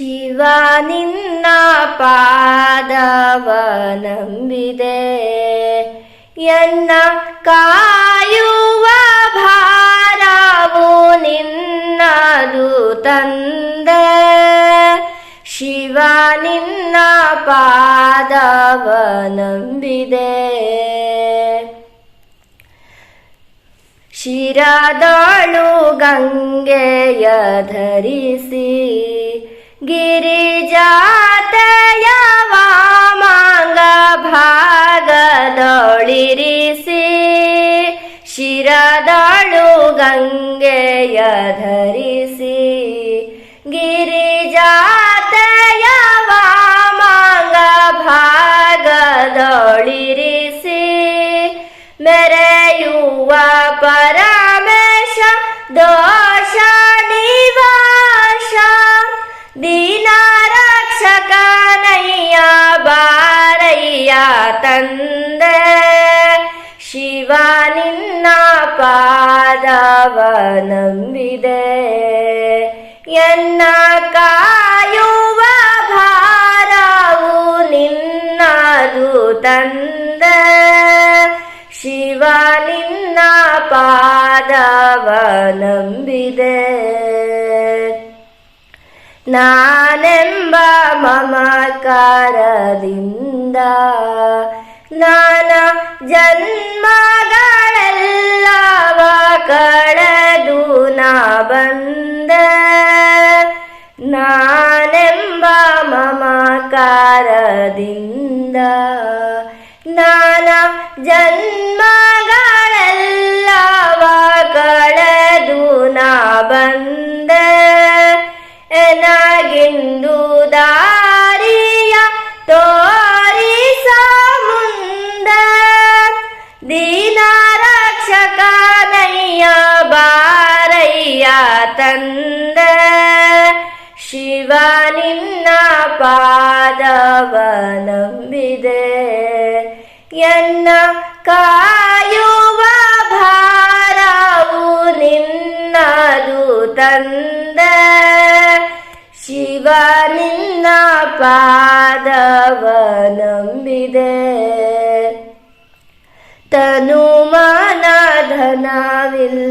ಶಿವ ನಿನ್ನ ನಂಬಿದೆ ಎನ್ನ ಕಾಯುವ ಭಾರವು ನಿನ್ನದು ತಂದೆ ಶಿವ ನಿನ್ನ ನಂಬಿದೆ ಶಿರದಳು ಗಂಗೆಯ ಧರಿಸಿ ಗಿರಿಜಾತೆಯ ವಾಮಾಂಗ ಭಾಗದೊಳಿರಿಸಿ ಶಿರದಳು ಗಂಗೆಯ ಧರಿಸಿ. ಗಿರಿಜಾತಯ ವಾಮಾಂಗ ಭಾಗದೊಳಿರಿಸಿ ಮೆರೆಯುವ ತಂದೆ, ಶಿವ ನಿನ್ನ ಪಾದವ ನಂಬಿದೆ ಎನ್ನ ಕಾಯುವ ಭಾರವು ನಿನ್ನದು ತಂದೆ, ಶಿವ ನಿನ್ನ ಪಾದವ ನಂಬಿದೆ ನಾನೆಂಬ ಮಮಕಾರದಿಂದ ನಾನ ಜನ್ಮಗಳೆಲ್ಲವ ಕಳೆದು ನಾ ಬಂದ. ನಾನೆಂಬ ಮಮಕಾರದಿಂದ ನಾನ ಜನ್ಮಗಳೆಲ್ಲವ ತಂದೆ ಶಿವ ನಿನ್ನ ಪಾದವ ನಂಬಿದೆ ಎನ್ನ ಕಾಯುವ ಭಾರವು ನಿನ್ನದು ತಂದ ಶಿವ ನಿನ್ನ ಪಾದವ ನಂಬಿದೆ ತನು ಮನ ಧನವಿಲ್ಲವಯ್ಯ.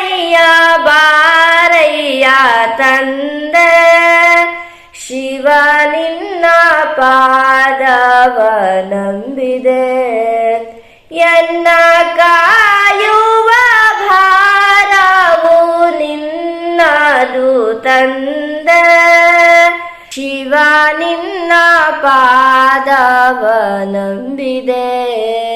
ರಕ್ಷಕನಯ್ಯ ಬಾರಯ್ಯ ತಂದ. ಶಿವ ನಿನ್ನ ಪಾದವ ನಂಬಿದೆ. ಎನ್ನ ಕಾಯುವ ಭಾರವು ನಿನ್ನದು ತಂದ. ಶಿವ ನಿನ್ನ ಪಾದವ ನಂಬಿದೆ.